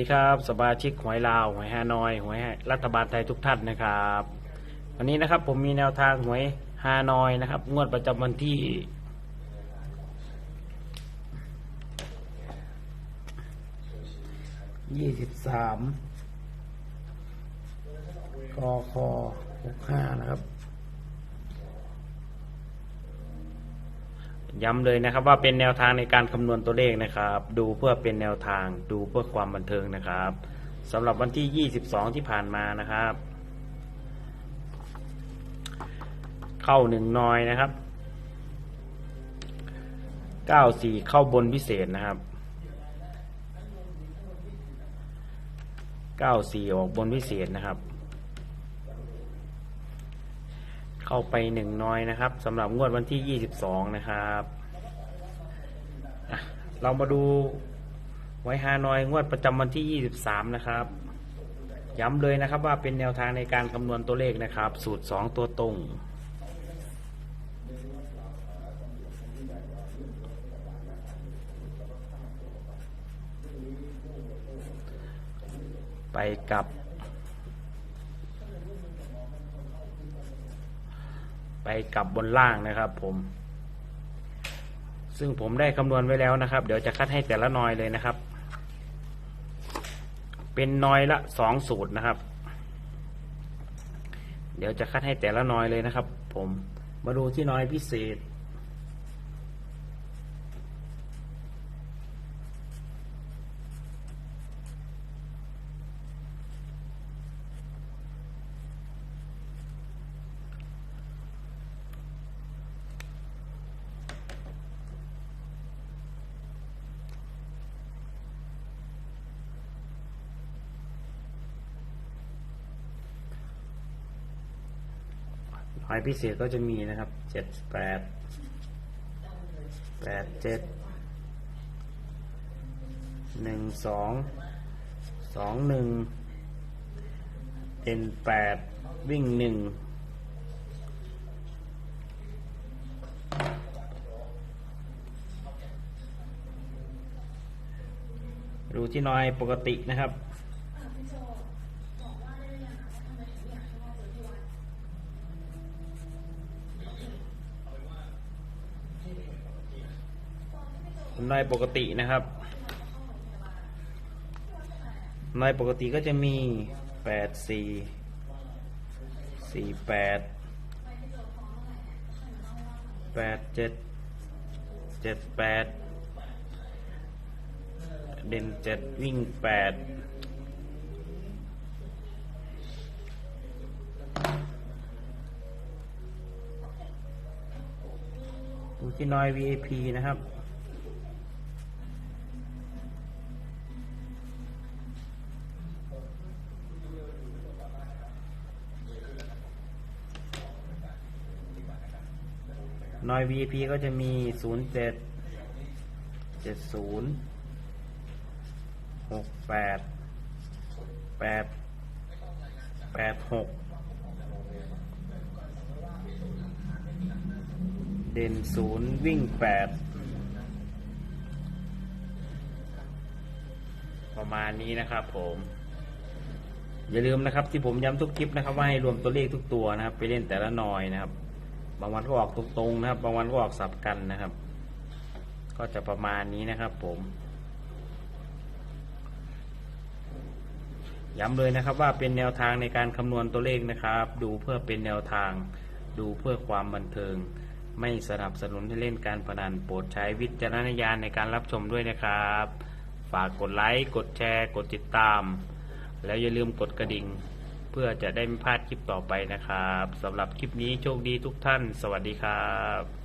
สวัสดีครับสมาชิกหวยลาวหวยฮานอยหวยรัฐบาลไทยทุกท่านนะครับ วันนี้นะครับผมมีแนวทางหวยฮานอยนะครับ งวดประจำวันที่ ยี่สิบสามกคหกห้านะครับ ย้ำเลยนะครับว่าเป็นแนวทางในการคำนวณตัวเลขนะครับ ดูเพื่อเป็นแนวทางดูเพื่อความบันเทิงนะครับสำหรับวันที่ 22 ที่ผ่านมานะครับ เข้าหนึ่งนอยนะครับ 94 เข้าบนพิเศษนะครับ 94 ออกบนพิเศษนะครับ เข้าไปหนึ่งน้อยนะครับสำหรับงวดวันที่ 22 นะครับเรามาดูไว้ฮานอยงวดประจำวันที่ 23 นะครับ ย้ำเลยนะครับว่าเป็นแนวทางในการคำนวณตัวเลขนะครับ สูตร 2 ตัวตรงไปกับ ไป กลับบนล่างนะครับผม ซึ่งผมได้คำนวณไว้แล้วนะครับ เดี๋ยวจะคัดให้แต่ละนอยเลยนะครับ เป็นนอยละสองสูตรนะครับ เดี๋ยวจะคัดให้แต่ละนอยเลยนะครับ ผมมาดูที่นอยพิเศษ หอยพิเศษก็จะมีนะครับ เจ็ดแปด แปดเจ็ด หนึ่งสอง สองหนึ่ง เป็นแปดวิ่งหนึ่ง ดูที่น้อยปกตินะครับ นายปกตินะครับในปกติก็จะมีแปดสี่สี่แปดแปดเจ็ดเจ็ดแปดเด่นเจ็ดวิ่งแปดดูที่น้อย VIP นะครับ นอย VIP ก็จะมี 0 7 7 0 6 8 8 8 6 เด่น 0 วิ่ง 8 ประมาณนี้นะครับผมอย่าลืมนะครับที่ผมย้ำทุกคลิปนะครับว่าให้รวมตัวเลขทุกตัวนะครับ ไปเล่นแต่ละหน่อยนะครับ บางวันก็ออกตรงๆนะครับ บางวันก็ออกสับกันนะครับ ก็จะประมาณนี้นะครับผม ย้ำเลยนะครับว่าเป็นแนวทางในการคำนวณตัวเลขนะครับ ดูเพื่อเป็นแนวทาง ดูเพื่อความบันเทิง ไม่สนับสนุนให้เล่นการพนันโปรดใช้วิจารณญาณในการรับชมด้วยนะครับ ฝากกดไลค์ กดแชร์ กดติดตาม แล้วอย่าลืมกดกระดิ่ง เพื่อจะได้ไม่พลาดคลิปต่อไปนะครับสำหรับคลิปนี้โชคดีทุกท่าน สวัสดีครับ